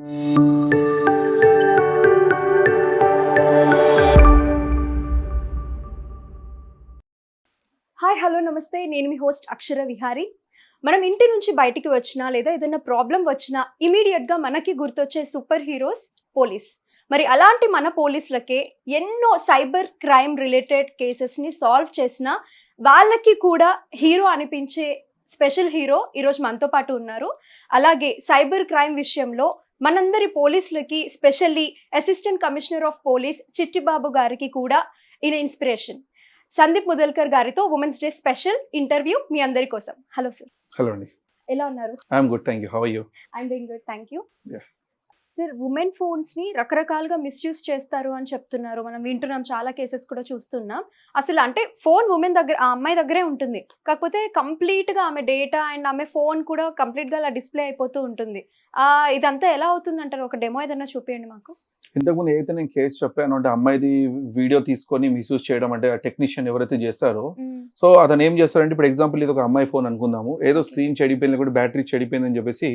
Hi hello నమస్తే. నేను మీ host అక్షర విహారి. మనం ఇంటి నుంచి బయటికి వచ్చినా లేదా ఏదైనా ప్రాబ్లం వచ్చినా ఇమీడియట్గా మనకి గుర్తొచ్చే సూపర్ హీరోస్ పోలీస్. మరి అలాంటి మన పోలీసులకే ఎన్నో సైబర్ క్రైమ్ రిలేటెడ్ కేసెస్ని సాల్వ్ చేసిన వాళ్ళకి కూడా హీరో అనిపించే స్పెషల్ హీరో ఈరోజు మనతో పాటు ఉన్నారు. అలాగే సైబర్ క్రైమ్ విషయంలో మనందరి పోలీసులకి specially assistant commissioner of police Chittibabu గారికి కూడా ఈయన ఇన్స్పిరేషన్. సందీప్ ముదల్కర్ గారితో ఉమెన్స్ డే స్పెషల్ ఇంటర్వ్యూ మీ అందరి కోసం. Hello sir. హలో అండి. ఎలా ఉన్నారు? I'm good thank you. How you? I'm doing good thank you. Sir women ఫోన్స్ని రకరకాలుగా మిస్యూజ్ చేస్తారు అని చెప్తున్నారు. మనం వింటున్నాం చాలా కేసెస్ కూడా చూస్తున్నాం. అసలు అంటే ఫోన్ ఉమెన్ దగ్గర ఆ అమ్మాయి దగ్గరే ఉంటుంది. కాకపోతే కంప్లీట్గా ఆమె డేటా అండ్ ఆమె ఫోన్ కూడా కంప్లీట్గా అలా డిస్ప్లే అయిపోతూ ఉంటుంది. ఆ ఇదంతా ఎలా అవుతుంది అంటారు ఒక డెమో ఏదైనా చూపించండి మాకు. ఇంతకుముందు ఏదైతే నేను కేసు చెప్పాను అంటే అమ్మాయిది వీడియో తీసుకొని మిస్యూజ్ చేయడం అంటే టెక్నీషియన్ ఎవరైతే చేస్తారో. సో అతను ఏం చేస్తారంటే ఇప్పుడు ఎగ్జాంపుల్ ఇది ఒక అమ్మాయి ఫోన్ అనుకుందాము. ఏదో స్క్రీన్ చెడిపోయింది కూడా బ్యాటరీ చెడిపోయిందని చెప్పేసి.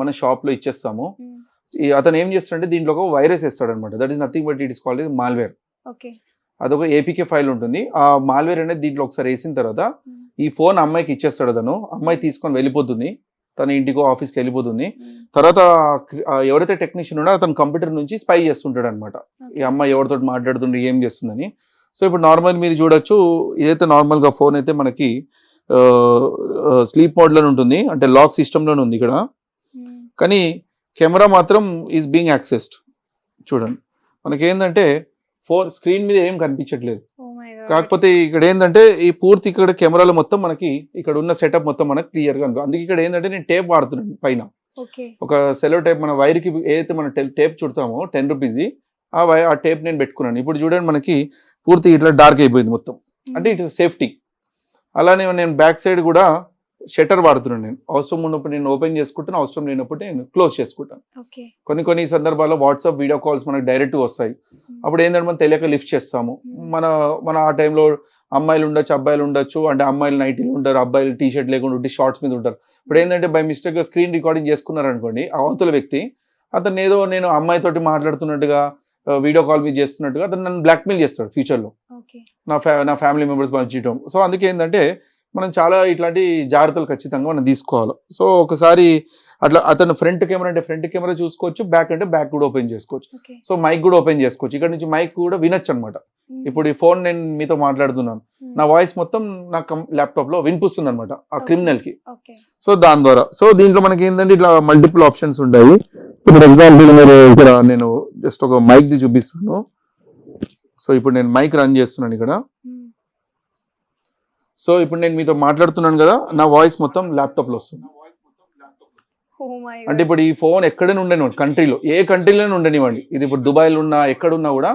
మన షాప్లో ఇచ్చేస్తాము. అతను ఏం చేస్తాడంటే దీంట్లో ఒక వైరస్ వేస్తాడు అనమాట that is nothing but it is called malware okay. అదొక ఏపీకే ఫైల్ ఉంటుంది. ఆ మాల్వేర్ అనేది దీంట్లో ఒకసారి వేసిన తర్వాత. ఈ ఫోన్ అమ్మాయికి ఇచ్చేస్తాడు అతను. అమ్మాయి తీసుకొని వెళ్ళిపోతుంది. తన ఇంటికో ఆఫీస్కి వెళ్ళిపోతుంది. తర్వాత ఎవరైతే టెక్నీషియన్ ఉన్నాడో అతను కంప్యూటర్ నుంచి స్పై చేస్తుంటాడు అనమాట ఈ అమ్మాయి ఎవరితో మాట్లాడుతుండే ఏం చేస్తుందని. సో ఇప్పుడు నార్మల్ మీరు చూడొచ్చు ఇదైతే నార్మల్గా ఫోన్ అయితే మనకి స్లీప్ మోడ్లోనే ఉంటుంది. అంటే లాక్ సిస్టంలోనే ఉంది ఇక్కడ. కానీ కెమెరా మాత్రం ఈజ్ బీయింగ్ యాక్సెస్డ్ చూడండి. మనకి ఏంటంటే ఫోన్ స్క్రీన్ మీద ఏం కనిపించట్లేదు. Oh. కాకపోతే ఇక్కడ ఏంటంటే ఈ పూర్తి ఇక్కడ కెమెరాలో మొత్తం మనకి ఇక్కడ ఉన్న సెటప్ మొత్తం మనకి క్లియర్గా ఉంటుంది అందుకే ఇక్కడ ఏంటంటే నేను టేప్ వాడుతున్నాను పైన. ఒక సెలో టేప్ మన వైర్కి ఏదైతే మనం టేప్ చుడతామో టెన్ రూపీస్ది ఆ వై ఆ టేప్ నేను పెట్టుకున్నాను. ఇప్పుడు చూడండి మనకి పూర్తి ఇట్లా డార్క్ అయిపోయింది మొత్తం. అంటే ఇట్ ఇస్ సేఫ్టీ అలానే నేను బ్యాక్ సైడ్ కూడా షట్టర్ వాడుతున్నాను నేను. అవసరం ఉన్నప్పుడు నేను ఓపెన్ చేసుకుంటాను అవసరం లేనప్పుడు నేను క్లోజ్ చేసుకుంటాను. కొన్ని కొన్ని సందర్భాల్లో వాట్సాప్ వీడియో కాల్స్ మనకు డైరెక్ట్గా వస్తాయి. అప్పుడు ఏంటంటే మనం తెలియక లిఫ్ట్ చేస్తాము. మన మన ఆ టైంలో అమ్మాయిలు ఉండొచ్చు అబ్బాయిలు ఉండొచ్చు అంటే అమ్మాయిలు నైటీలు ఉంటారు అబ్బాయిలు టీ షర్ట్ లేకుండా ఉంటే షార్ట్స్ మీద ఉంటారు. ఇప్పుడు ఏంటంటే బై మిస్టేక్గా స్క్రీన్ రికార్డింగ్ చేసుకున్నారు అనుకోండి అవతల వ్యక్తి అతను ఏదో నేను అమ్మాయితోటి మాట్లాడుతున్నట్టుగా వీడియో కాల్ మీద చేస్తున్నట్టుగా అతను నన్ను బ్లాక్మెయిల్ చేస్తాడు ఫ్యూచర్లో. నా ఫ్యా నా ఫ్యామిలీ మెంబర్స్ పంపించడం సో అందుకే ఏంటంటే మనం చాలా ఇట్లాంటి జాగ్రత్తలు ఖచ్చితంగా మనం తీసుకోవాలి. సో ఒకసారి అట్లా అతను ఫ్రంట్ కెమెరా అంటే ఫ్రంట్ కెమెరా చూసుకోవచ్చు బ్యాక్ అంటే బ్యాక్ కూడా ఓపెన్ చేసుకోవచ్చు. సో మైక్ కూడా ఓపెన్ చేసుకోవచ్చు. ఇక్కడ నుంచి మైక్ కూడా వినొచ్చు అనమాట ఇప్పుడు ఈ ఫోన్ నేను మీతో మాట్లాడుతున్నాను. నా వాయిస్ మొత్తం నా ల్యాప్టాప్లో వినిపిస్తుంది అనమాట ఆ. క్రిమినల్కి సో దాని ద్వారా. సో దీంట్లో మనకి ఏంటంటే ఇట్లా మల్టిపుల్ ఆప్షన్స్ ఉంటాయి. ఇప్పుడు ఎగ్జాంపుల్ మీరు ఇక్కడ నేను జస్ట్ ఒక మైక్ ది చూపిస్తాను. సో ఇప్పుడు నేను మైక్ రన్ చేస్తున్నాను ఇక్కడ. సో ఇప్పుడు నేను మీతో మాట్లాడుతున్నాను కదా నా వాయిస్ మొత్తం ల్యాప్టాప్లో వస్తుంది. మై అంటే ఇప్పుడు ఈ ఫోన్ ఎక్కడైనా ఉండనివ్వండి కంట్రీలో ఏ కంట్రీలోనే ఉండనివ్వండి. ఇది ఇప్పుడు దుబాయ్లో ఉన్నా ఎక్కడున్నా కూడా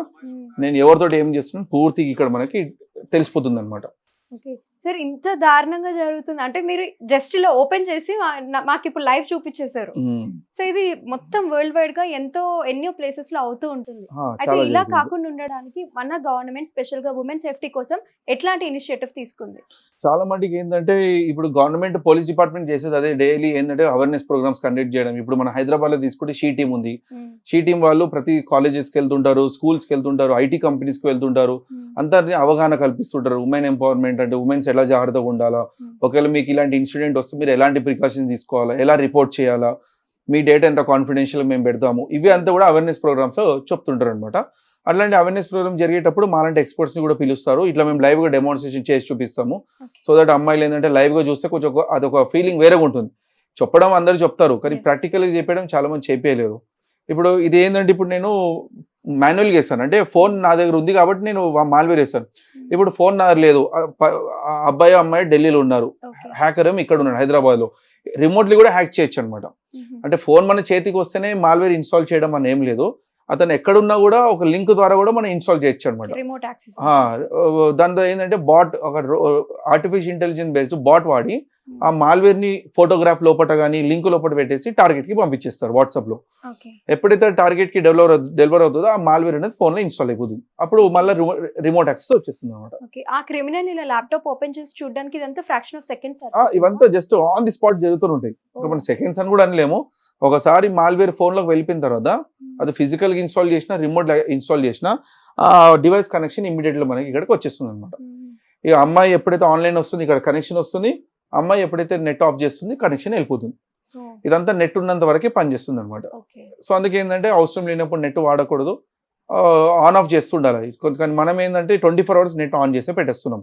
నేను ఎవరితోటి ఏం చేస్తున్నాను పూర్తిగా ఇక్కడ మనకి తెలిసిపోతుంది అనమాట సార్ ఇంత దారుణంగా జరుగుతుంది. అంటే మీరు జస్ట్ ఇలా ఓపెన్ చేసి మాకు ఇప్పుడు లైవ్ చూపించేశారు. సో ఇది మొత్తం వరల్డ్ వైడ్గా ఎంతో ఎన్నో ప్లేసెస్లో అవుతూ ఉంటుంది. అయితే ఇలా కాకుండా ఉండడానికి మన గవర్నమెంట్ స్పెషల్గా ఉమెన్ సేఫ్టీ కోసం ఎట్లాంటి ఇనిషియేటివ్ తీసుకుంది? చాలా మటుకు ఏంటంటే ఇప్పుడు గవర్నమెంట్ పోలీస్ డిపార్ట్మెంట్ చేసేది అదే డైలీ ఏంటంటే అవేర్నెస్ ప్రోగ్రామ్స్ కండక్ట్ చేయడం. ఇప్పుడు మన హైదరాబాద్లో తీసుకుంటే షీ టీమ్ ఉంది. షీ టీమ్ వాళ్ళు ప్రతి కాలేజెస్కి వెళ్తుంటారు స్కూల్స్కి వెళ్తుంటారు ఐటీ కంపెనీస్కి వెళ్తుంటారు. అందరినీ అవగాహన కల్పిస్తుంటారు. ఉమెన్ ఎంపవర్మెంట్ అంటే ఉమెన్స్ ఎలా జాగ్రత్తగా ఉండాలా. ఒకవేళ మీకు ఇలాంటి ఇన్సిడెంట్ వస్తే మీరు ఎలాంటి ప్రికాషన్స్ తీసుకోవాలా? ఎలా రిపోర్ట్ చేయాలా? మీ డేటా ఎంత కాన్ఫిడెన్షియల్ మేము పెడతాము. ఇవి అంతా కూడా అవేర్నెస్ ప్రోగ్రామ్స్ చెప్తుంటారు అనమాట అట్లాంటి అవేర్నెస్ ప్రోగ్రామ్ జరిగేటప్పుడు మాలాంటి ఎక్స్పర్ట్స్ని కూడా పిలుస్తారు. ఇట్లా మేము లైవ్గా డెమోన్స్ట్రేషన్ చేసి చూపిస్తాము. సో దట్ అమ్మాయిలు ఏంటంటే లైవ్గా చూస్తే కొంచెం అదొక ఫీలింగ్ వేరేగా ఉంటుంది. చెప్పడం అందరూ చెప్తారు కానీ Yes. ప్రాక్టికల్గా చెప్పడం చాలా మంది చెప్పలేరు ఇప్పుడు ఇది ఏంటంటే ఇప్పుడు నేను మాన్యువల్గా వేస్తాను. అంటే ఫోన్ నా దగ్గర ఉంది కాబట్టి నేను మాల్వేర్ వేస్తాను. ఇప్పుడు ఫోన్ నా దగ్గర లేదు. అబ్బాయి అమ్మాయి ఢిల్లీలో ఉన్నారు. హ్యాకర్ ఏమో ఇక్కడ ఉన్నాడు హైదరాబాద్లో రిమోట్లీ కూడా హ్యాక్ చేయొచ్చు అనమాట అంటే ఫోన్ మన చేతికి వస్తేనే మాల్వేర్ ఇన్స్టాల్ చేయడం అని ఏం లేదు. అతను ఎక్కడున్నా కూడా ఒక లింక్ ద్వారా కూడా మనం ఇన్స్టాల్ చేయొచ్చు అనమాట దాంతో ఏంటంటే బాట్ ఒక ఆర్టిఫిషియల్ ఇంటెలిజెన్స్ బేస్డ్ బాట్ వాడి ఆ మాల్వేర్ని ఫోటోగ్రాఫ్ లోపల కానీ లింక్ లోపల పెట్టేసి టార్గెట్కి పంపించేస్తారు వాట్సాప్లో. ఎప్పుడైతే టార్గెట్కి డెలివర్ డెలివర్ అవుతుందో ఆ మాల్వేర్ అనేది ఫోన్లో ఇన్స్టాల్ అయిపోతుంది అప్పుడు మళ్ళీ రిమోట్ యాక్సెస్ వచ్చేస్తుంది అనమాట ఆ క్రిమినల్ ఇలా ల్యాప్టాప్ ఓపెన్ చేసి చూడడానికి ఇదంతా ఫ్రాక్షన్ ఆఫ్ సెకండ్స్ ఇవంతా జస్ట్ ఆన్ ది స్పాట్ జరుగుతూ ఉంటాయి. ఒక మన సెకండ్స్ అని కూడా అనలేము. ఒకసారి మాల్వేర్ ఫోన్లోకి వెళ్ళిపోయిన తర్వాత అది ఫిజికల్గా ఇన్స్టాల్ చేసినా రిమోట్ ఇన్స్టాల్ చేసినా ఆ డివైస్ కనెక్షన్ ఇమీడియట్గా మనకి ఇక్కడికి వచ్చేస్తుంది అనమాట ఇక అమ్మాయి ఎప్పుడైతే ఆన్లైన్ వస్తుంది ఇక్కడ కనెక్షన్ వస్తుంది అమ్మాయి ఎప్పుడైతే నెట్ ఆఫ్ చేస్తుంది కనెక్షన్ వెళ్ళిపోతుంది. ఇదంతా నెట్ ఉన్నంత వరకే పనిచేస్తుంది అనమాట ఓకే. సో అందుకే ఏంటంటే అవసరం లేనప్పుడు నెట్ వాడకూడదు. ఆన్ ఆఫ్ చేస్తుండాలి. కానీ మనం ఏంటంటే twenty four hours net on చేసే పెట్టేస్తున్నాం.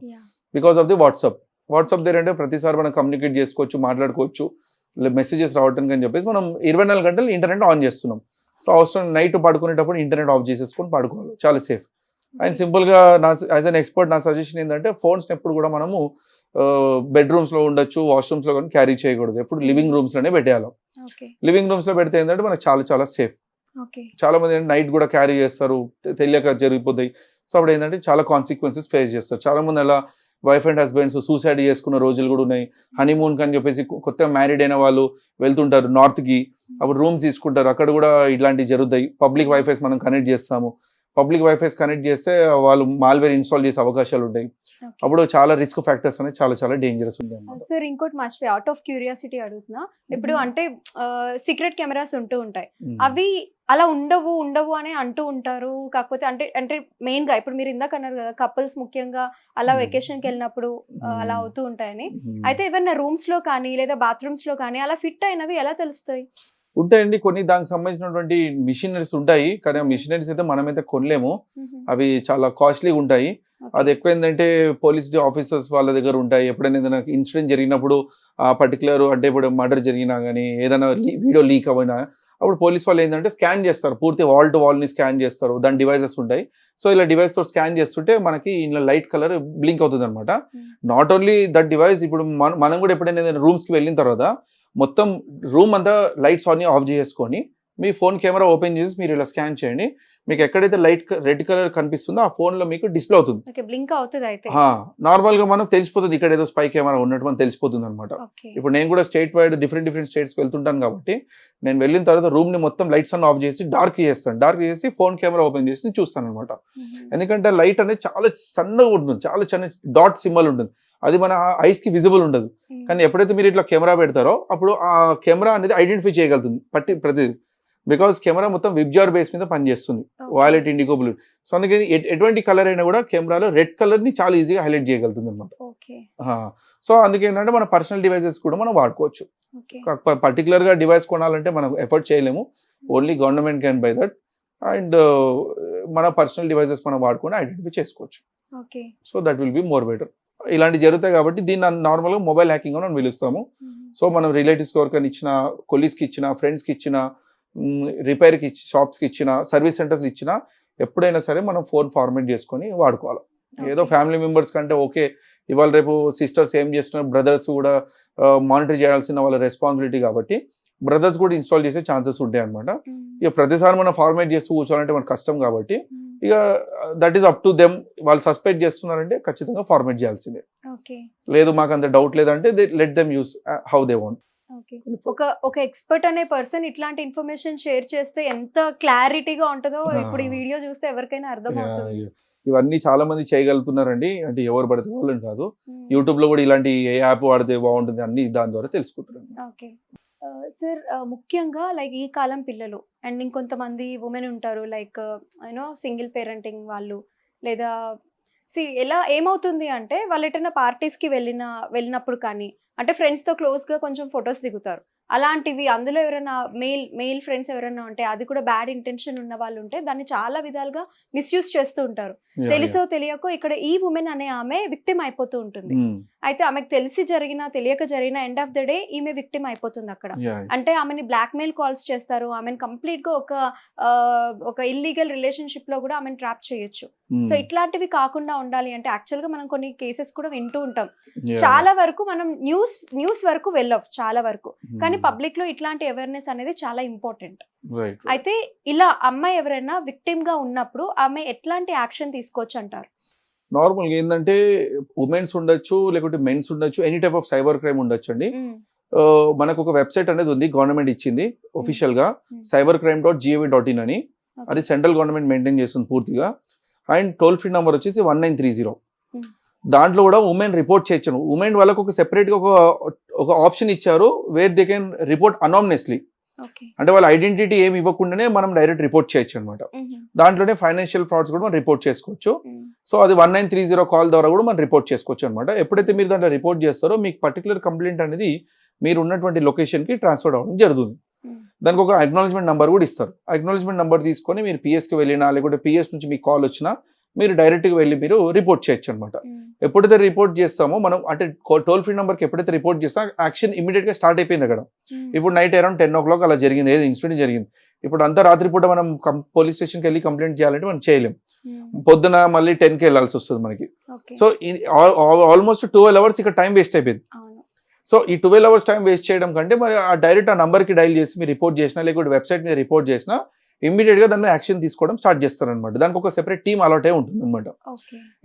Because of the WhatsApp WhatsApp దగ్గర అంటే ప్రతిసారి మనం కమ్యూనికేట్ చేసుకోవచ్చు మాట్లాడుకోవచ్చు మెసేజెస్ రావడానికి అని చెప్పేసి మనం ఇరవై నాలుగు గంటలు ఇంటర్నెట్ ఆన్ చేస్తున్నాం. సో అవసరం నైట్ పడుకునేటప్పుడు ఇంటర్నెట్ ఆఫ్ చేసేసుకొని పడుకోవాలి. చాలా సేఫ్ అండ్ సింపుల్గా నా యాజ్ అన్ ఎక్స్పర్ట్ నా సజెషన్ ఏంటంటే ఫోన్స్ ఎప్పుడు కూడా మనము బెడ్రూమ్స్లో ఉండొచ్చు వాష్రూమ్స్లో కానీ క్యారీ చేయకూడదు. ఎప్పుడు లివింగ్ రూమ్స్లోనే పెట్టేయాలి. లివింగ్ రూమ్స్లో పెడితే ఏంటంటే మనకు చాలా చాలా సేఫ్ చాలా మంది నైట్ కూడా క్యారీ చేస్తారు. తెలియక జరిగిపోతాయి. సో అప్పుడు ఏంటంటే చాలా కాన్సిక్వెన్సెస్ ఫేస్ చేస్తారు. చాలా మంది అలా వైఫ్ అండ్ హస్బెండ్స్ సూసైడ్ చేసుకున్న రోజులు కూడా ఉన్నాయి. హనీమూన్ అని చెప్పేసి కొత్తగా మ్యారీడ్ అయిన వాళ్ళు వెళ్తుంటారు నార్త్కి. అప్పుడు రూమ్స్ తీసుకుంటారు. అక్కడ కూడా ఇట్లాంటివి జరుగుతాయి. పబ్లిక్ వైఫైస్ మనం కనెక్ట్ చేస్తాము. పబ్లిక్ వైఫైస్ కనెక్ట్ చేస్తే వాళ్ళు మాల్వేర్ ఇన్స్టాల్ చేసే అవకాశాలు ఉంటాయి. అప్పుడు చాలా రిస్క్ ఫ్యాక్టర్స్ అనేది చాలా చాలా డేంజరస్ ఉంటాయి అన్నమాట. సార్ ఇంకోటి మర్చిపోయి అవుట్ ఆఫ్ క్యూరియాసిటీ అడుగుతున్నా. ఇప్పుడు అంటే సీక్రెట్ కెమెరాస్ ఉంటూ ఉంటాయి. అవి అలా ఉండవు ఉండవు అని అంటూ ఉంటారు. కాకపోతే అంటే అంటే మెయిన్గా ఇప్పుడు మీరు ఇందాక అన్నారు కదా కపుల్స్ ముఖ్యంగా అలా. వెకేషన్కి వెళ్ళినప్పుడు అలా. అవుతూ ఉంటాయని. అయితే ఏమైనా రూమ్స్లో కానీ లేదా బాత్రూమ్స్లో కానీ అలా ఫిట్ అయినవి ఎలా తెలుస్తాయి? ఉంటాయండి. కొన్ని దానికి సంబంధించినటువంటి మిషనరీస్ ఉంటాయి. కానీ ఆ మిషనరీస్ అయితే మనమైతే కొనలేము. అవి చాలా కాస్ట్లీగా ఉంటాయి. అది ఎక్కువ ఏంటంటే పోలీస్ ఆఫీసర్స్ వాళ్ళ దగ్గర ఉంటాయి. ఎప్పుడైనా ఏదైనా ఇన్సిడెంట్ జరిగినప్పుడు ఆ పర్టికులర్ అంటే ఇప్పుడు మర్డర్ జరిగినా కానీ ఏదైనా వీడియో లీక్ అయినా అప్పుడు పోలీస్ వాళ్ళు ఏంటంటే స్కాన్ చేస్తారు. పూర్తి వాల్ టు వాల్ని స్కాన్ చేస్తారు. దాని డివైసెస్ ఉంటాయి. సో ఇలా డివైస్తో స్కాన్ చేస్తుంటే మనకి ఇలా లైట్ కలర్ బ్లింక్ అవుతుంది అనమాట Hmm. Not only that device ఇప్పుడు మన- మనం కూడా ఎప్పుడైనా ఏదైనా రూమ్స్కి వెళ్ళిన తర్వాత మొత్తం రూమ్ అంతా లైట్స్ అన్ని ఆఫ్ చేసుకొని మీ ఫోన్ కెమెరా ఓపెన్ చేసి మీరు ఇలా స్కాన్ చేయండి. మీకు ఎక్కడైతే లైట్ రెడ్ కలర్ కనిపిస్తుందో ఆ ఫోన్లో మీకు డిస్ప్లే అవుతుంది. బ్లింక్ అవుతుంది అయితే. నార్మల్గా మనం తెలిసిపోతుంది ఇక్కడ ఏదో స్పై కెమెరా ఉన్నట్టు మనం తెలిసిపోతుంది అనమాట ఇప్పుడు నేను కూడా state wide different different states వెళ్తుంటాను కాబట్టి నేను వెళ్ళిన తర్వాత రూమ్ని మొత్తం లైట్స్ అన్ని ఆఫ్ చేసి డార్క్ చేస్తాను. డార్క్ చేసి ఫోన్ కెమెరా ఓపెన్ చేసి చూస్తాను అనమాట ఎందుకంటే లైట్ అనేది చాలా సన్నగా ఉంటుంది. చాలా చిన్న డాట్ సింబల్ ఉంటుంది. అది మన ఐస్కి విజిబుల్ ఉండదు. కానీ ఎప్పుడైతే మీరు ఇట్లా కెమెరా పెడతారో అప్పుడు ఆ కెమెరా అనేది ఐడెంటిఫై చేయగలుగుతుంది. పట్టి ప్రతి బికాస్ కెమెరా మొత్తం విబ్జార్ బేస్ మీద పనిచేస్తుంది. వాలెట్ ఇండిగో బ్లూ సో అందుకని ఎట్- ఎటువంటి కలర్ అయినా కూడా కెమెరాలో రెడ్ కలర్ని చాలా ఈజీగా హైలైట్ చేయగలుగుతుంది అనమాట సో అందుకే ఏంటంటే మన పర్సనల్ డివైసెస్ కూడా మనం వాడుకోవచ్చు. పర్టికులర్గా డివైస్ కొనాలంటే మనం ఎఫర్ట్ చేయలేము. Only government can buy that and మన పర్సనల్ డివైసెస్ మనం వాడుకొని ఐడెంటిఫై చేసుకోవచ్చు. Okay so that will be more better ఇలాంటి జరుగుతాయి కాబట్టి దీన్ని నార్మల్గా మొబైల్ హ్యాకింగ్ అని మనం పిలుస్తాము. సో మనం రిలేటివ్స్ ఎవరికైనా ఇచ్చిన కొలీస్కి ఇచ్చిన ఫ్రెండ్స్కి ఇచ్చిన రిపేర్కి ఇచ్చి షాప్స్కి ఇచ్చిన సర్వీస్ సెంటర్స్కి ఇచ్చిన ఎప్పుడైనా సరే మనం ఫోన్ ఫార్మేట్ చేసుకొని వాడుకోవాలి. ఏదో ఫ్యామిలీ మెంబర్స్ కంటే ఓకే ఇవాళ రేపు సిస్టర్స్ ఏం చేస్తున్నారు బ్రదర్స్ కూడా మానిటర్ చేయాల్సిన వాళ్ళ రెస్పాన్సిబిలిటీ కాబట్టి బ్రదర్స్ కూడా ఇన్స్టాల్ చేసే ఛాన్సెస్ ఉంటాయి అనమాట ఇక ప్రతిసారి మనం ఫార్మేట్ చేస్తూ కూర్చోవాలంటే మనకు కష్టం కాబట్టి ఇక that is up to them వాళ్ళు సస్పెక్ట్ చేస్తున్నారంటే ఖచ్చితంగా ఫార్మేట్ చేయాల్సిందే. లేదు మాకు అంత డౌట్ లేదంటే let them use how they want ఒక ఒక ఎక్స్పర్ట్ అనే పర్సన్ ఇట్లాంటి ఇన్ఫర్మేషన్ షేర్ చేస్తే ఎంత క్లారిటీగా ఉంటుందో. ఇప్పుడు ఈ వీడియో చూస్తే ఎవరికైనా అర్థమవుతుంది ఇవన్నీ చాలా మంది చేయగలుగుతున్నారండి. అంటే ఎవరు పడితే వాళ్ళని కాదు. యూట్యూబ్లో కూడా ఇలాంటి ఏ యాప్ వాడితే బాగుంటుంది అన్ని దాని ద్వారా తెలుసుకుంటున్నారు ఓకే. సార్ ముఖ్యంగా లైక్ ఈ కాలం పిల్లలు అండ్ ఇంకొంతమంది ఉమెన్ ఉంటారు. లైక్ యూనో సింగిల్ పేరెంటింగ్ వాళ్ళు లేదా సి ఎలా ఏమవుతుంది అంటే వాళ్ళు ఎటైనా పార్టీస్కి వెళ్ళిన వెళ్ళినప్పుడు కానీ అంటే ఫ్రెండ్స్తో క్లోజ్గా కొంచెం ఫొటోస్ దిగుతారు. అలాంటివి అందులో ఎవరైనా మెయిల్ మెయిల్ ఫ్రెండ్స్ ఎవరైనా ఉంటే అది కూడా బ్యాడ్ ఇంటెన్షన్ ఉన్న వాళ్ళు ఉంటే దాన్ని చాలా విధాలుగా మిస్యూజ్ చేస్తూ ఉంటారు. తెలుసో తెలియకో ఇక్కడ ఈ ఉమెన్ అనే ఆమె విక్టిమ్ అయిపోతూ ఉంటుంది. Yeah. Mm, అయితే ఆమెకు తెలిసి జరిగినా తెలియక జరిగిన ఎండ్ ఆఫ్ ద డే ఈమె విక్టిమ్ అయిపోతుంది అక్కడ. అంటే ఆమెని బ్లాక్ మెయిల్ కాల్స్ చేస్తారు. ఆమెను కంప్లీట్గా ఒక ఒక ఇల్లీగల్ రిలేషన్షిప్లో కూడా ఆమెను ట్రాప్ చేయొచ్చు. సో ఇట్లాంటివి కాకుండా ఉండాలి అంటే యాక్చువల్గా మనం కొన్ని కేసెస్ కూడా వింటూ ఉంటాం. చాలా వరకు మనం న్యూస్ న్యూస్ వరకు వెళ్ళవు చాలా వరకు. Mm, కానీ పబ్లిక్లో ఇట్లాంటి అవేర్నెస్ అనేది చాలా ఇంపార్టెంట్. అయితే ఇలా అమ్మాయి ఎవరైనా విక్టిమ్గా ఉన్నప్పుడు ఆమె ఎట్లాంటి యాక్షన్ తీసుకోవచ్చు అంటారు? నార్మల్గా ఏంటంటే ఉమెన్స్ ఉండొచ్చు లేకుంటే మెన్స్ ఉండొచ్చు any type of cyber crime ఉండొచ్చు అండి. మనకు ఒక వెబ్సైట్ అనేది ఉంది గవర్నమెంట్ ఇచ్చింది ఒఫీషియల్గా Hmm. Cyber crime dot gov dot in అని. అది సెంట్రల్ గవర్నమెంట్ మెయింటైన్ చేస్తుంది పూర్తిగా. అండ్ టోల్ ఫ్రీ నెంబర్ వచ్చేసి one nine three zero. Hmm. దాంట్లో కూడా ఉమెన్ రిపోర్ట్ చేయొచ్చు ఉమెన్ వాళ్ళకు ఒక సెపరేట్గా ఒక ఒక ఆప్షన్ ఇచ్చారు where they can report anonymously అంటే వాళ్ళ ఐడెంటిటీ ఏమి ఇవ్వకుండానే మనం డైరెక్ట్ రిపోర్ట్ చేయొచ్చు అనమాట దాంట్లోనే ఫైనాన్షియల్ ఫ్రాడ్స్ కూడా మనం రిపోర్ట్ చేసుకోవచ్చు. సో అది one nine three zero call ద్వారా కూడా మనం రిపోర్ట్ చేసుకోవచ్చు అనమాట ఎప్పుడైతే మీరు దాంట్లో రిపోర్ట్ చేస్తారో మీకు పర్టికులర్ కంప్లైంట్ అనేది మీరు ఉన్నటువంటి లొకేషన్కి ట్రాన్స్ఫర్ అవ్వడం జరుగుతుంది. దానికి ఒక అక్నాలజ్మెంట్ నెంబర్ కూడా ఇస్తారు. అక్నాలజ్మెంట్ నెంబర్ తీసుకొని మీరు పిఎస్కి వెళ్ళినా లేకుంటే పిఎస్ నుంచి మీకు కాల్ వచ్చినా మీరు డైరెక్ట్గా వెళ్ళి మీరు రిపోర్ట్ చేయొచ్చు అనమాట ఎప్పుడైతే రిపోర్ట్ చేస్తామో మనం అంటే టోల్ ఫ్రీ నెంబర్కి ఎప్పుడైతే రిపోర్ట్ చేస్తామో యాక్షన్ ఇమీడియట్గా స్టార్ట్ అయిపోయింది అక్కడ. ఇప్పుడు night around ten o'clock అలా జరిగింది. ఏది ఇన్సిడెంట్ జరిగింది. ఇప్పుడు అంతా రాత్రిపూట మనం పోలీస్ స్టేషన్కి వెళ్ళి కంప్లైంట్ చేయాలంటే మనం చేయలేం. పొద్దున మళ్ళీ టెన్కి వెళ్ళాల్సి వస్తుంది మనకి. సో ఆల్మోస్ట్ ట్వెల్వ్ అవర్స్ ఇక్కడ టైం వేస్ట్ అయిపోయింది. సో ఈ ట్వెల్వ్ అవర్స్ టైం వేస్ట్ చేయడం కంటే మరి ఆ డైరెక్ట్ ఆ నంబర్కి డైల్ చేసి మీరు రిపోర్ట్ చేసినా లేకపోతే వెబ్సైట్ మీద రిపోర్ట్ చేసినా ఇమ్మీడియట్గా దాని మీద యాక్షన్ తీసుకోవడం స్టార్ట్ చేస్తారనమాట దానికి ఒక సెపరేట్ టీమ్ అలాట్ అయి ఉంటుంది అనమాట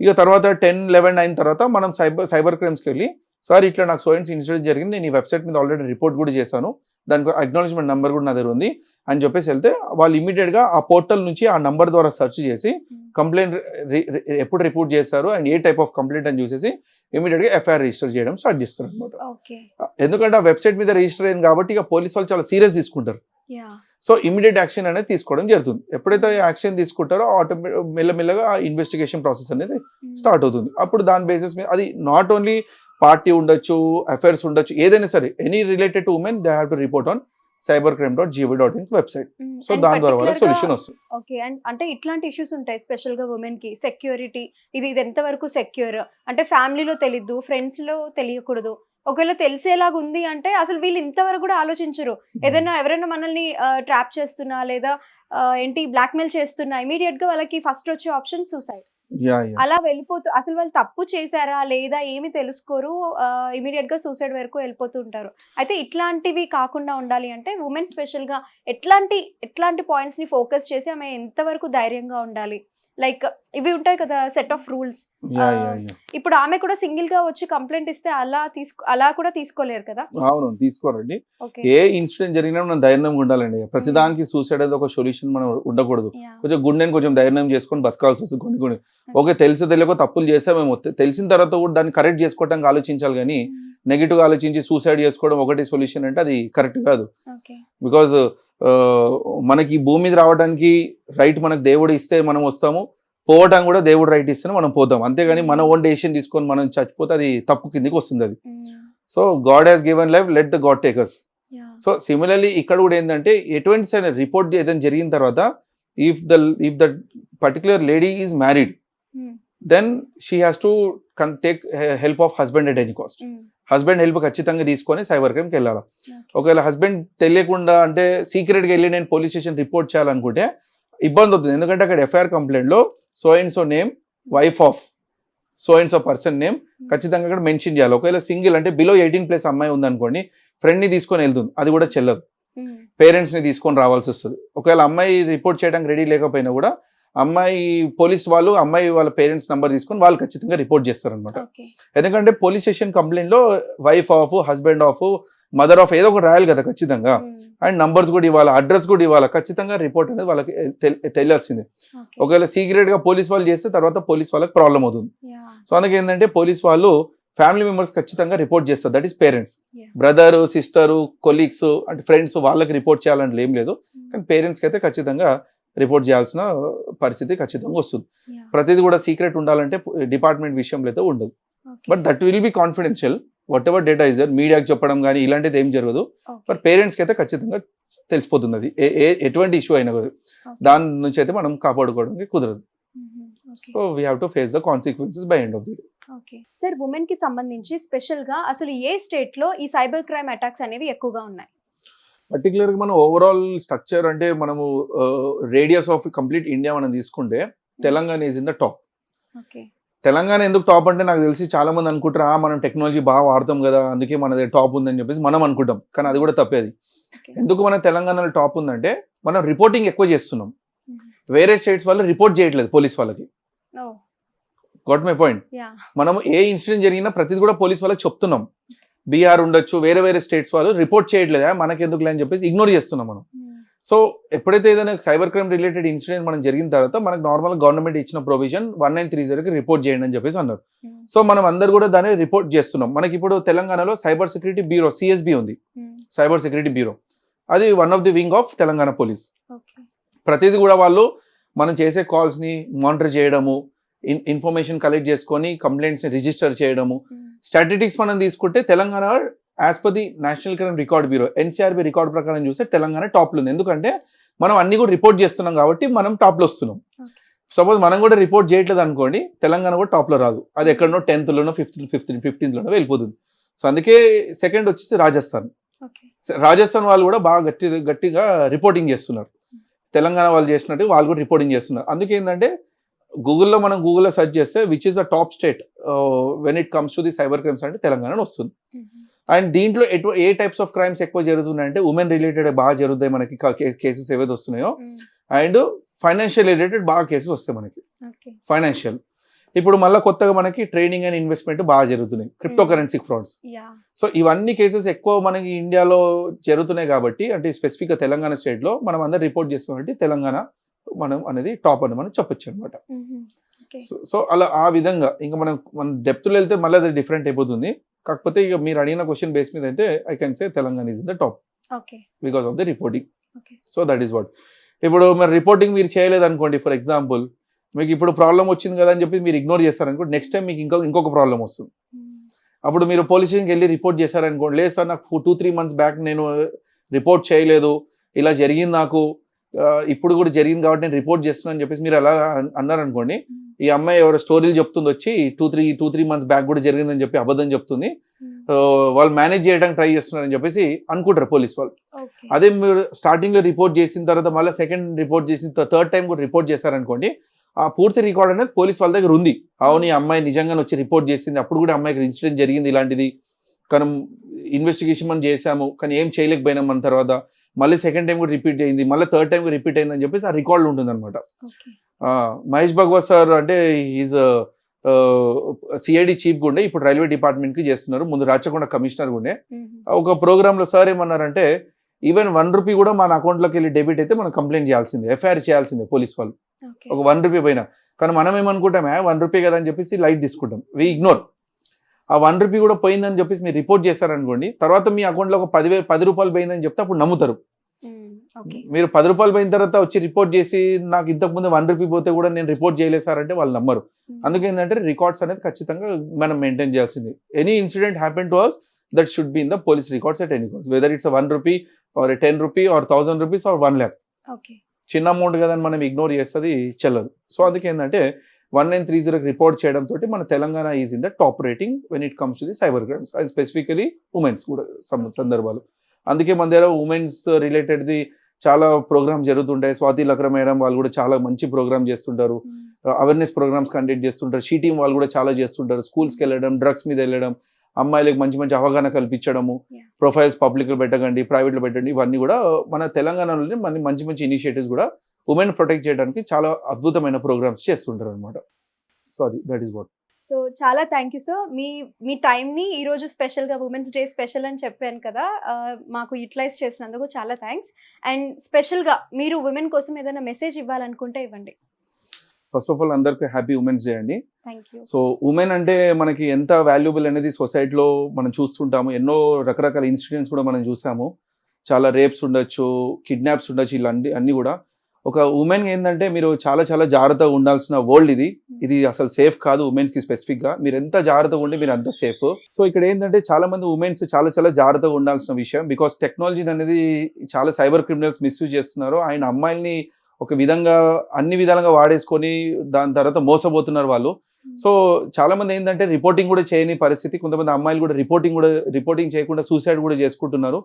ఇక తర్వాత టెన్ లెవెన్ అయిన తర్వాత మనం సైబర్ సైబర్ క్రైమ్స్కి వెళ్ళి సార్ ఇట్లా నాకు సోయిన్స్ ఇన్సిడెంట్ జరిగింది నేను ఈ వెబ్సైట్ మీద ఆల్రెడీ రిపోర్ట్ కూడా చేశాను. దానికి అక్నాలజ్మెంట్ నెంబర్ కూడా నా దగ్గర ఉంది అని చెప్పేసి వెళ్తే వాళ్ళు ఇమీడియట్గా ఆ పోర్టల్ నుంచి ఆ నంబర్ ద్వారా సెర్చ్ చేసి కంప్లైంట్ ఎప్పుడు రిపోర్ట్ చేశారు and a type of complaint అని చూసేసి ఇమీడియట్గా ఎఫ్ఐఆర్ రిజిస్టర్ చేయడం స్టార్ట్ చేస్తారు అనమాట ఎందుకంటే ఆ వెబ్సైట్ మీద రిజిస్టర్ అయింది కాబట్టి ఇక పోలీస్ వాళ్ళు చాలా సీరియస్ తీసుకుంటారు. సో ఇమీడియట్ యాక్షన్ అనేది తీసుకోవడం జరుగుతుంది. ఎప్పుడైతే యాక్షన్ తీసుకుంటారో ఆటోమేటిక్ మెల్లమెల్లగా ఇన్వెస్టిగేషన్ ప్రాసెస్ అనేది స్టార్ట్ అవుతుంది. అప్పుడు దాని బేసిస్ మీద అది నాట్ ఓన్లీ పార్టీ ఉండొచ్చు అఫైర్స్ ఉండొచ్చు ఏదైనా సరే any related to women they have to report on cyber crime dot gov dot in website so దాని ద్వారా వాళ్ళకి సొల్యూషన్ వస్తుంది. ఓకే అండ్ అంటే ఇట్లాంటి ఇష్యూస్ ఉంటాయి స్పెషల్గా ఉమెన్కి సెక్యూరిటీ ఇది ఇది ఎంతవరకు సెక్యూర్ అంటే ఫ్యామిలీలో తెలీదు ఫ్రెండ్స్లో తెలియకూడదు. ఒకవేళ తెలిసేలాగా ఉంది అంటే అసలు వీళ్ళు ఇంతవరకు కూడా ఆలోచించరు. ఏదైనా ఎవరైనా మనల్ని ట్రాప్ చేస్తున్నా లేదా ఏంటి బ్లాక్మెయిల్ చేస్తున్నా ఇమీడియట్గా వాళ్ళకి ఫస్ట్ వచ్చే ఆప్షన్ సూసైడ్ అలా వెళ్ళిపోతూ అసలు వాళ్ళు తప్పు చేశారా లేదా ఏమి తెలుసుకోరు ఇమీడియట్గా సూసైడ్ వరకు వెళ్ళిపోతూ ఉంటారు. అయితే ఇట్లాంటివి కాకుండా ఉండాలి అంటే ఉమెన్ స్పెషల్గా ఎట్లాంటి ఎట్లాంటి పాయింట్స్ని ఫోకస్ చేసి ఆమె ఎంతవరకు ధైర్యంగా ఉండాలి? లైక్ ఇవి ఉంటాయి కదా సెట్ ఆఫ్ రూల్స్ ఇప్పుడు ఆమె కూడా సింగిల్గా వచ్చి కంప్లైంట్ ఇస్తే అలా తీసుకో అలా కూడా తీసుకోలేరు కదా? అవును తీసుకోరండి. ఏ ఇన్సిడెంట్ జరిగినా మనం ధైర్యంగా ఉండాలండి. ప్రతిదానికి సూసైడ్ అనేది ఒక సొల్యూషన్ మనం ఉండకూడదు. కొంచెం గుండెని కొంచెం ధైర్యం చేసుకొని బతకాల్సి వస్తుంది కొన్ని కొన్ని. ఓకే తెలిసి తెలియక తప్పులు చేస్తే మేము తెలిసిన తర్వాత కూడా దాన్ని కరెక్ట్ చేసుకోవడానికి ఆలోచించాలి కానీ నెగిటివ్ ఆలోచించి సూసైడ్ చేసుకోవడం ఒకటి సొల్యూషన్ అంటే అది కరెక్ట్ కాదు. బికాజ్ మనకి భూమి మీద రావడానికి రైట్ మనకు దేవుడు ఇస్తే మనం వస్తాము. పోవడానికి కూడా దేవుడు రైట్ ఇస్తేనే మనం పోతాం. అంతేగాని మన ఓన్ డెసిషన్ తీసుకొని మనం చచ్చిపోతే అది తప్పు కిందికి వస్తుంది అది. So god has given life let the god takers so similarly ఇక్కడ కూడా ఏంటంటే ఎటువంటి సరే రిపోర్ట్ ఏదైనా జరిగిన తర్వాత if the if the particular lady is married then she has to take help of husband at any cost husband help ఖచ్చితంగా తీసుకొని సైబర్ క్రైమ్కి వెళ్ళాలి ఒకవేళ హస్బెండ్ తెలియకుండా అంటే సీక్రెట్గా వెళ్ళి నేను పోలీస్ స్టేషన్ రిపోర్ట్ చేయాలనుకుంటే ఇబ్బంది అవుతుంది. ఎందుకంటే అక్కడ FIR కంప్లైంట్లో so and so name wife of so and so person name ఖచ్చితంగా అక్కడ మెన్షన్ చేయాలి. ఒకవేళ సింగిల్ అంటే బిలో ఎయిటీన్ ప్లస్ అమ్మాయి ఉందనుకోండి ఫ్రెండ్ని తీసుకొని వెళ్తుంది. అది కూడా చెల్లదు. పేరెంట్స్ని తీసుకొని రావాల్సి వస్తుంది. ఒకవేళ అమ్మాయి రిపోర్ట్ చేయడానికి రెడీ లేకపోయినా కూడా అమ్మాయి పోలీస్ వాళ్ళు అమ్మాయి వాళ్ళ పేరెంట్స్ నంబర్ తీసుకొని వాళ్ళు ఖచ్చితంగా రిపోర్ట్ చేస్తారనమాట ఓకే. ఎందుకంటే police station కంప్లైంట్లో wife of husband of mother of ఏదో ఒకటి రాయాలి కదా ఖచ్చితంగా. అండ్ నంబర్స్ కూడా ఇవ్వాలి అడ్రస్ కూడా ఇవ్వాలి ఖచ్చితంగా రిపోర్ట్ అనేది వాళ్ళకి తెల్- తెలియాల్సిందే. ఒకవేళ సీక్రెట్గా పోలీస్ వాళ్ళు చేస్తే తర్వాత పోలీస్ వాళ్ళకి ప్రాబ్లం అవుతుంది. సో అందుకే ఏంటంటే పోలీస్ వాళ్ళు ఫ్యామిలీ మెంబర్స్ ఖచ్చితంగా రిపోర్ట్ చేస్తారు. That is parents. Brother sister colleagues అంటే ఫ్రెండ్స్ వాళ్ళకి రిపోర్ట్ చేయాలంటే ఏం లేదు. కానీ పేరెంట్స్కి అయితే ఖచ్చితంగా రిపోర్ట్ చేయాల్సిన పరిస్థితి ఖచ్చితంగా వస్తుంది. ప్రతిదీ కూడా సీక్రెట్ ఉండాలంటే డిపార్ట్మెంట్ విషయంలో అయితే ఉండదు. But that will be confidential whatever data is మీడియాకి చెప్పడం కానీ ఇలాంటిది ఏం జరగదు. బట్ పేరెంట్స్కి అయితే ఖచ్చితంగా తెలిసిపోతుంది అది. ఎటువంటి ఇష్యూ అయినా కూడా. దాని నుంచి అయితే మనం కాపాడుకోవడానికి కుదరదు. So we have to face the consequences by end of the day okay sir ఉమెన్కి సంబంధించి స్పెషల్గా అసలు ఏ స్టేట్లో ఈ సైబర్ క్రైమ్ అటాక్స్ అనేవి ఎక్కువగా ఉన్నాయి? పర్టికులర్గా మనం ఓవరాల్ స్ట్రక్చర్ అంటే మనము రేడియస్ ఆఫ్ కంప్లీట్ ఇండియా మనం తీసుకుంటే Telangana is in the top Telangana ఎందుకు టాప్ అంటే నాకు తెలిసి చాలా మంది అనుకుంటారు "ఆ, మనం టెక్నాలజీ బాగా వాడతాం కదా అందుకే మనది టాప్ ఉందని చెప్పేసి మనం అనుకుంటాం. కానీ అది కూడా తప్పేది. ఎందుకు మన తెలంగాణలో టాప్ ఉందంటే మనం రిపోర్టింగ్ ఎక్కువ చేస్తున్నాం. వేరే స్టేట్స్ వాళ్ళు రిపోర్ట్ చేయట్లేదు పోలీస్ వాళ్ళకి. గాట్ మై పాయింట్ మనం ఏ ఇన్సిడెంట్ జరిగినా ప్రతిది కూడా పోలీస్ వాళ్ళకి చెప్తున్నాం. బీఆర్ ఉండొచ్చు వేరే వేరే స్టేట్స్ వాళ్ళు రిపోర్ట్ చేయట్లేదా? మనకి ఎందుకు అని చెప్పేసి ఇగ్నోర్ చేస్తున్నాం మనం. సో ఎప్పుడైతే ఏదైనా సైబర్ క్రైమ్ రిలేటెడ్ ఇన్సిడెంట్ మనం జరిగిన తర్వాత మనకు నార్మల్ గవర్నమెంట్ ఇచ్చిన ప్రొవిజన్ వన్ నైన్ త్రీ జీరోకి రిపోర్ట్ చేయండి అని చెప్పేసి అన్నారు. సో మనం అందరు కూడా దాన్ని రిపోర్ట్ చేస్తున్నాం. మనకి ఇప్పుడు తెలంగాణలో సైబర్ సెక్యూరిటీ బ్యూరో సిఎస్బి ఉంది. సైబర్ సెక్యూరిటీ బ్యూరో అది one of the wing of Telangana police ప్రతిదీ కూడా వాళ్ళు మనం చేసే కాల్స్ని మానిటర్ చేయడము ఇన్ఫర్మేషన్ కలెక్ట్ చేసుకొని కంప్లైంట్స్ని రిజిస్టర్ చేయడము. స్టాటిస్టిక్స్ మనం తీసుకుంటే Telangana as per the national crime record bureau NCRB record ప్రకారం చూస్తే తెలంగాణ టాప్లో ఉంది. ఎందుకంటే మనం అన్ని కూడా రిపోర్ట్ చేస్తున్నాం కాబట్టి మనం టాప్లో వస్తున్నాం. సపోజ్ మనం కూడా రిపోర్ట్ చేయట్లేదు అనుకోండి తెలంగాణ కూడా టాప్లో రాదు. అది ఎక్కడనో టెన్త్లోనో ఫిఫ్త్ ఫిఫ్త్ ఫిఫ్టీన్త్లోనో వెళ్ళిపోతుంది. సో అందుకే సెకండ్ వచ్చేసి రాజస్థాన్. రాజస్థాన్ వాళ్ళు కూడా బాగా గట్టి గట్టిగా రిపోర్టింగ్ చేస్తున్నారు. తెలంగాణ వాళ్ళు చేసినట్టు వాళ్ళు కూడా రిపోర్టింగ్ చేస్తున్నారు. అందుకే ఏంటంటే గూగుల్లో మనం గూగుల్లో సెర్చ్ చేస్తే which is the top state when it comes to the cyber crimes అంటే తెలంగాణ వస్తుంది. అండ్ దీంట్లో ఎటు ఏ టైప్స్ ఆఫ్ క్రైమ్స్ ఎక్కువ జరుగుతున్నాయంటే ఉమెన్ రిలేటెడ్ బాగా జరుగుతాయి మనకి కేసెస్ ఏవైతే వస్తున్నాయో. అండ్ ఫైనాన్షియల్ రిలేటెడ్ బాగా కేసెస్ వస్తాయి మనకి. ఫైనాన్షియల్ ఇప్పుడు మళ్ళీ కొత్తగా మనకి ట్రైనింగ్ అండ్ ఇన్వెస్ట్మెంట్ బాగా జరుగుతున్నాయి. క్రిప్టో కరెన్సీ ఫ్రాడ్స్ సో ఇవన్నీ కేసెస్ ఎక్కువ మనకి ఇండియాలో జరుగుతున్నాయి కాబట్టి అంటే స్పెసిఫిక్గా తెలంగాణ స్టేట్లో మనం అందరు రిపోర్ట్ చేస్తామంటే తెలంగాణ మనం అనేది టాప్ అని మనం చెప్పొచ్చు అనమాట సో సో అలా ఆ విధంగా ఇంకా మనం మన డెప్త్లో వెళ్తే మళ్ళీ అది డిఫరెంట్ అయిపోతుంది. కాకపోతే ఇక మీరు అడిగిన క్వశ్చన్ బేస్ మీద అయితే I can say Telangana is the top because of the reporting. So that is what ఇప్పుడు మరి రిపోర్టింగ్ మీరు చేయలేదు అనుకోండి ఫర్ ఎగ్జాంపుల్ మీకు ఇప్పుడు ప్రాబ్లం వచ్చింది కదా అని చెప్పి మీరు ఇగ్నోర్ చేస్తారనుకోండి నెక్స్ట్ టైం మీకు ఇంకో ఇంకొక ప్రాబ్లం వస్తుంది. అప్పుడు మీరు పోలీస్ స్టేషన్కి వెళ్ళి రిపోర్ట్ చేశారనుకోండి లేదు సార్ నాకు టూ త్రీ మంత్స్ బ్యాక్ నేను రిపోర్ట్ చేయలేదు. ఇలా జరిగింది నాకు. ఇప్పుడు కూడా జరిగింది కాబట్టి నేను రిపోర్ట్ చేస్తున్నాను అని చెప్పేసి మీరు అలా అన్- అన్నారనుకోండి ఈ అమ్మాయి ఎవరో స్టోరీలు చెప్తుంది వచ్చి two three two three months back కూడా జరిగిందని చెప్పి అబద్ధం చెప్తుంది. సో వాళ్ళు మేనేజ్ చేయడానికి ట్రై చేస్తున్నారని చెప్పేసి అనుకుంటారు పోలీస్ వాళ్ళు. అదే మీరు స్టార్టింగ్లో రిపోర్ట్ చేసిన తర్వాత మళ్ళీ సెకండ్ రిపోర్ట్ చేసిన థర్డ్ టైం కూడా రిపోర్ట్ చేశారనుకోండి ఆ పూర్తి రికార్డ్ అనేది పోలీస్ వాళ్ళ దగ్గర ఉంది. అవును ఈ అమ్మాయి నిజంగానే వచ్చి రిపోర్ట్ చేసింది. అప్పుడు కూడా అమ్మాయికి ఇన్సిడెంట్ జరిగింది ఇలాంటిది. కానీ ఇన్వెస్టిగేషన్ మనం చేశాము కానీ ఏం చేయలేకపోయినాం మన తర్వాత. మళ్ళీ సెకండ్ టైం కూడా రిపీట్ అయింది మళ్ళీ థర్డ్ టైం కూడా రిపీట్ అయిందని చెప్పేసి ఆ రికార్డు ఉంటుంది అనమాట మహేష్ భగవత్ సార్ అంటే ఈజ్ సిఐడి చీఫ్ గుండే ఇప్పుడు రైల్వే డిపార్ట్మెంట్కి చేస్తున్నారు ముందు రాచకొండ కమిషనర్ గుండే. ఒక ప్రోగ్రామ్లో సార్ ఏమన్నారంటే ఈవెన్ వన్ రూపీ కూడా మన అకౌంట్లోకి వెళ్ళి డెబిట్ అయితే మనం కంప్లైంట్ చేయాల్సిందే ఎఫ్ఐఆర్ చేయాల్సిందే పోలీస్ వాళ్ళు. ఒక వన్ రూపీ పైన. కానీ మనం ఏమనుకుంటామే వన్ రూపీ కదా అని చెప్పేసి లైట్ తీసుకుంటాం. వి ఇగ్నోర్ ఆ వన్ రూపీ కూడా పోయిందని చెప్పేసి మీరు రిపోర్ట్ చేశారనుకోండి తర్వాత మీ అకౌంట్లో ఒక పదివేలు పది రూపాయలు పోయిందని చెప్తే అప్పుడు నమ్ముతారు. మీరు పది రూపాయలు పోయిన తర్వాత వచ్చి రిపోర్ట్ చేసి నాకు ఇంతకు ముందు వన్ రూపీ పోతే కూడా నేను రిపోర్ట్ చేయలేదు సార్ అంటే వాళ్ళు నమ్మరు. అందుకే ఏంటంటే రికార్డ్స్ అనేది ఖచ్చితంగా మనం మెయింటైన్ చేయాల్సింది. Any incident happen to us that should be in the police records at any cost whether it's one rupee or ten rupee or thousand rupees or one lakh చిన్న అమౌంట్ కదని మనం ignore చేస్తుంది చెల్లదు. So అందుకే ఏంటంటే one nine three జీరోకి report చేయడం తోటి మన Telangana is in the top rating when it comes to the cyber crimes అది స్పెసిఫికలీ ఉమెన్స్ కూడా సందర్భాలు. అందుకే మన దగ్గర ఉమెన్స్ రిలేటెడ్ది చాలా ప్రోగ్రామ్స్ జరుగుతుంటాయి. స్వాతి లక్ర మేడం వాళ్ళు కూడా చాలా మంచి ప్రోగ్రామ్ చేస్తుంటారు. అవేర్నెస్ ప్రోగ్రామ్స్ కండక్ట్ చేస్తుంటారు. షీ టీమ్ వాళ్ళు కూడా చాలా చేస్తుంటారు. స్కూల్స్కి వెళ్ళడం డ్రగ్స్ మీద వెళ్ళడం అమ్మాయిలకు మంచి మంచి అవగాహన కల్పించడము. ప్రొఫైల్స్ పబ్లిక్లో పెట్టకండి ప్రైవేట్లో పెట్టండి ఇవన్నీ కూడా మన తెలంగాణలోనే మన మంచి మంచి ఇనిషియేటివ్స్ కూడా ఉమెన్ ప్రొటెక్ట్ చేయడానికి చాలా అద్భుతమైన ప్రోగ్రామ్స్ చేస్తుంటారు అనమాట సో అది దట్ ఈస్ వాట్ సో చాలా థ్యాంక్ యూ సార్. మీ మీ టైంని ఈరోజు స్పెషల్గా ఉమెన్స్ డే స్పెషల్ అని చెప్పాను కదా మాకు యూటిలైజ్ చేసినందుకు చాలా థ్యాంక్స్ అండ్ స్పెషల్గా మీరు ఉమెన్ కోసం ఏదైనా మెసేజ్ ఇవ్వాలనుకుంటే ఇవ్వండి. ఫస్ట్ ఆఫ్ ఆల్ అందరికీ హ్యాపీ ఉమెన్స్ డే అండి. సో ఉమెన్ అంటే మనకి ఎంత వాల్యుబుల్ అనేది సొసైటీలో మనం చూస్తుంటాము. ఎన్నో రకరకాల ఇన్సిడెంట్స్ కూడా మనం చూసాము. చాలా రేప్స్ ఉండొచ్చు కిడ్నాప్స్ ఉండొచ్చు ఇలా అన్ని కూడా. ఒక ఉమెన్ ఏంటంటే మీరు చాలా చాలా జాగ్రత్తగా ఉండాల్సిన వరల్డ్ ఇది. ఇది అసలు సేఫ్ కాదు ఉమెన్స్కి స్పెసిఫిక్గా. మీరు ఎంత జాగ్రత్తగా ఉంటే మీరు అంత సేఫ్ సో ఇక్కడ ఏంటంటే చాలా మంది ఉమెన్స్ చాలా చాలా జాగ్రత్తగా ఉండాల్సిన విషయం. బికాస్ టెక్నాలజీ అనేది చాలా సైబర్ క్రిమినల్స్ మిస్యూజ్ చేస్తున్నారు. ఆయన అమ్మాయిల్ని ఒక విధంగా అన్ని విధాలుగా వాడేసుకొని దాని తర్వాత మోసపోతున్నారు వాళ్ళు. సో చాలా మంది ఏంటంటే రిపోర్టింగ్ కూడా చేయని పరిస్థితి. కొంతమంది అమ్మాయిలు కూడా రిపోర్టింగ్ కూడా రిపోర్టింగ్ చేయకుండా సూసైడ్ కూడా చేసుకుంటున్నారు.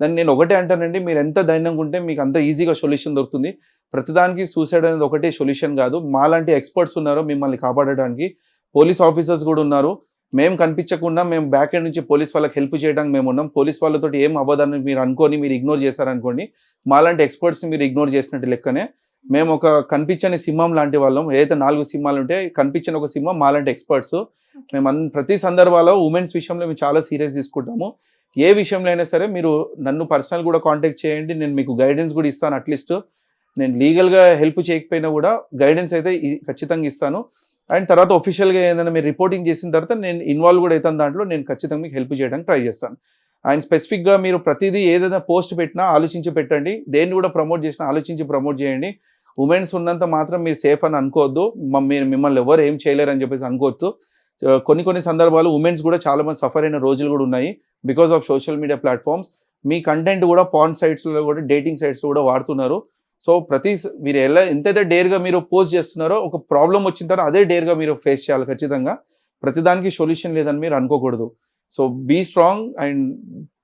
దాన్ని నేను ఒకటే అంటానండి మీరు ఎంత ధైర్యంగా ఉంటే మీకు అంత ఈజీగా సొల్యూషన్ దొరుకుతుంది. ప్రతిదానికి సూసైడ్ అనేది ఒకటే సొల్యూషన్ కాదు. మాలాంటి ఎక్స్పర్ట్స్ ఉన్నారు మిమ్మల్ని కాపాడడానికి పోలీస్ ఆఫీసర్స్ కూడా ఉన్నారు. మేము కనిపించకుండా మేము బ్యాక్ ఎండ్ నుంచి పోలీస్ వాళ్ళకి హెల్ప్ చేయడానికి మేము ఉన్నాం. పోలీస్ వాళ్ళతో ఏం అవ్వదని మీరు అనుకొని మీరు ఇగ్నోర్ చేశారనుకోండి మాలాంటి ఎక్స్పర్ట్స్ని మీరు ఇగ్నోర్ చేసినట్టు లెక్కనే మేము ఒక కనిపించని సింహం లాంటి వాళ్ళం. ఏదైతే నాలుగు సింహాలు ఉంటే కనిపించని ఒక సింహం మాలాంటి ఎక్స్పర్ట్స్ మేము అన్- ప్రతి సందర్భాల్లో ఉమెన్స్ విషయంలో మేము చాలా సీరియస్ తీసుకుంటాము. ఏ విషయంలో అయినా సరే మీరు నన్ను పర్సనల్ కూడా కాంటాక్ట్ చేయండి. నేను మీకు గైడెన్స్ కూడా ఇస్తాను అట్లీస్ట్ నేను లీగల్గా హెల్ప్ చేయకపోయినా కూడా గైడెన్స్ అయితే ఖచ్చితంగా ఇస్తాను. అండ్ తర్వాత ఒఫీషియల్గా ఏదైనా మీరు రిపోర్టింగ్ చేసిన తర్వాత నేను ఇన్వాల్వ్ కూడా అవుతాను దాంట్లో నేను ఖచ్చితంగా మీకు హెల్ప్ చేయడానికి ట్రై చేస్తాను. అండ్ స్పెసిఫిక్గా మీరు ప్రతిదీ ఏదైనా పోస్ట్ పెట్టినా ఆలోచించి పెట్టండి. దేన్ని కూడా ప్రమోట్ చేసినా ఆలోచించి ప్రమోట్ చేయండి. ఉమెన్స్ ఉన్నంత మాత్రం మీరు సేఫ్ అని అనుకోవద్దు. మీరు మిమ్మల్ని ఎవరు ఏం చేయలేరు అని చెప్పేసి అనుకోవద్దు. కొన్ని కొన్ని సందర్భాలు ఉమెన్స్ కూడా చాలా మంది సఫర్ అయిన రోజులు కూడా ఉన్నాయి. Because of social media platforms. Me content కూడా పాన్ సైట్స్లో కూడా డేటింగ్ సైట్స్లో కూడా వాడుతున్నారు. సో ప్రతి మీరు ఎలా ఎంతైతే డేర్గా మీరు పోస్ట్ చేస్తున్నారో ఒక ప్రాబ్లం వచ్చిన తర్వాత అదే డేర్గా మీరు ఫేస్ చేయాలి ఖచ్చితంగా. ప్రతిదానికి సొల్యూషన్ లేదని మీరు అనుకోకూడదు. So be strong and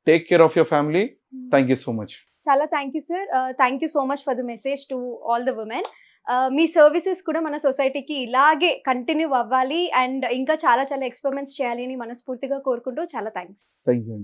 take care of your family. Thank you so much. చాలా thank you sir. Thank you so much for the message to all the women. Me services కూడా మన సొసైటీకి ఇలాగే కంటిన్యూ అవ్వాలి and ఇంకా చాలా చాలా experiments చేయాలి అని మనస్ఫూర్తిగా కోరుకుంటూ చాలా థ్యాంక్స్. Thank you